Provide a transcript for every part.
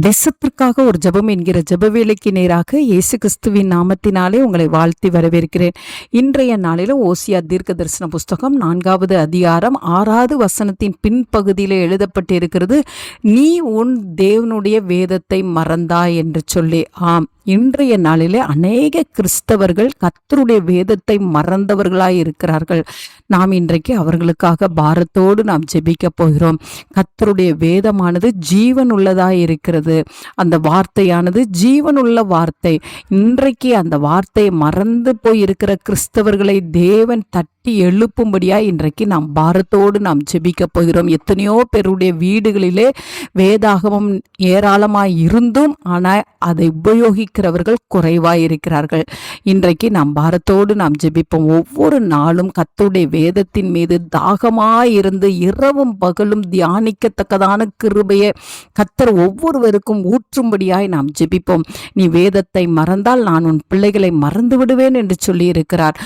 தேசத்திற்காக ஒரு ஜெபம் என்கிற ஜப வேலைக்கு நேராக இயேசு கிறிஸ்துவின் நாமத்தினாலே உங்களை வாழ்த்தி வரவேற்கிறேன். இன்றைய நாளிலும் ஓசியா தீர்க்க தரிசன புஸ்தகம் நான்காவது அதிகாரம் ஆறாவது வசனத்தின் பின்பகுதியில் எழுதப்பட்டிருக்கிறது நீ உன் தேவனுடைய வேதத்தை மறந்தா என்று சொல்லி. ஆம். இன்றைய நாளிலே அநேக கிறிஸ்தவர்கள் கத்தருடைய வேதத்தை மறந்தவர்களாய் இருக்கிறார்கள். நாம் இன்றைக்கு அவர்களுக்காக பாரத்தோடு நாம் ஜெபிக்க போகிறோம். கர்த்தருடைய வேதமானது ஜீவன் உள்ளதாக இருக்கிறது. அந்த வார்த்தையானது ஜீவனுள்ள வார்த்தை. இன்றைக்கு அந்த வார்த்தையை மறந்து போய் இருக்கிற கிறிஸ்தவர்களை தேவன் தட்டி எழுப்பும்படியா இன்றைக்கு நாம் பாரத்தோடு நாம் ஜெபிக்க போகிறோம். எத்தனையோ பேருடைய வீடுகளிலே வேதாகமம் ஏராளமாய் இருந்தும் ஆனால் அதை உபயோகிக்கிறவர்கள் குறைவாய் இருக்கிறார்கள் இன்றைக்கு நாம் பாரத்தோடு நாம் ஜெபிப்போம். ஒவ்வொரு நாளும் கத்துடைய வேதத்தின் மீது தாகமாய் இருந்து இரவும் பகலும் தியானிக்கத்தக்கதான கிருபையை கத்தர் ஒவ்வொருவருக்கும் ஊற்றும்படியாய் நாம் ஜெபிப்போம். நீ வேதத்தை மறந்தால் நான் உன் பிள்ளைகளை மறந்து விடுவேன் என்று சொல்லி இருக்கிறார்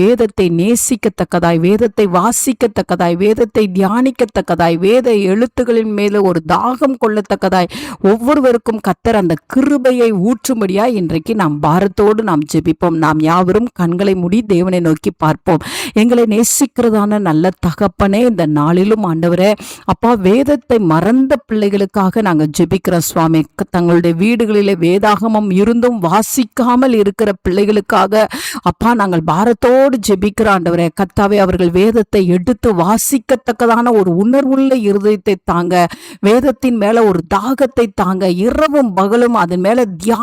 வேதத்தை நேசிக்கத்தக்கதாய் வேதத்தை வாசிக்கத்தக்கதாய் வேதத்தை தியானிக்கத்தக்கதாய் வேத எழுத்துக்களின் மேலே ஒரு தாகம் கொள்ளத்தக்கதாய் ஒவ்வொருவருக்கும் கத்தர் அந்த கிருபையை ஊற்றும்படியாய் இன்றைக்கு நாம் பாரத்தோடு நாம் ஜெபிப்போம். நாம் யாவரும் கண்களை மூடி தேவனை நோக்கி பார்ப்போம். எங்களை நேசிக்கிறதான நல்ல தகப்பனே இந்த நாளிலும் ஆண்டவரே அப்பா வேதத்தை மறந்த பிள்ளைகளுக்காக நாங்கள் ஜெபிக்கிறோம் சுவாமி க- தங்களுடைய வீடுகளிலே வேதாகமம் இருந்தும் வாசிக்காமல் இருக்கிற பிள்ளைகளுக்காக அப்பா நாங்கள் பாரத்தோடு ஜெபிக்கிற ஆண்டவரே கத்தாவே அவர்கள் வேதத்தை எடுத்து வாசிக்கத்தக்கதான ஒரு உணர்வுள்ள இருதயத்தை தாங்க வேதத்தின் மேல ஒரு தாகத்தை தாங்க இரவும் பகலும் அதன் மேல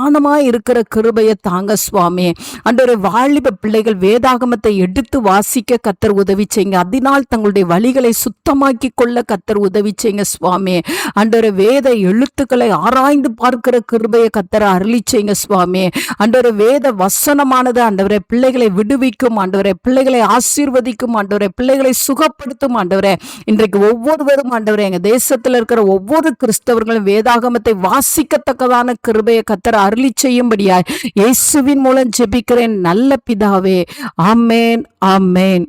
தியானமா இருக்கிற கிருபையை தாங்க சுவாமி. அன்றொரு வாலிப பிள்ளைகள் வேதாகமத்தை எடுத்து வாசிக்க கத்தர் உதவி செய்யுங்க. அதனால் தங்களுடைய வழிகளை சுத்தமாக்கி கொள்ள கத்தர் உதவி செய்யுங்க சுவாமி. அன்றொரு வேத எழுத்துக்களை ஆராய்ந்து பார்க்கிற கிருபையை கத்தர் அருளி செய்யுங்க சுவாமி. அன்றொரு வேத வசனமானது அண்டவரை பிள்ளைகளை விடுவிக்கும் ஆண்டவரை பிள்ளைகளை ஆசீர்வதிக்கும் ஆண்டவரை பிள்ளைகளை சுகப்படுத்தும் ஆண்டவரை இன்றைக்கு ஒவ்வொருவரும் ஆண்டவரை எங்க தேசத்தில் இருக்கிற ஒவ்வொரு கிறிஸ்தவர்களும் வேதாகமத்தை வாசிக்கத்தக்கதான கிருபையை கத்தர் அருளி செய்யும்படியாய். இயேசுவின் மூலம் ஜெபிக்கிறேன். நல்ல பிதாவே. ஆமேன் ஆமேன்.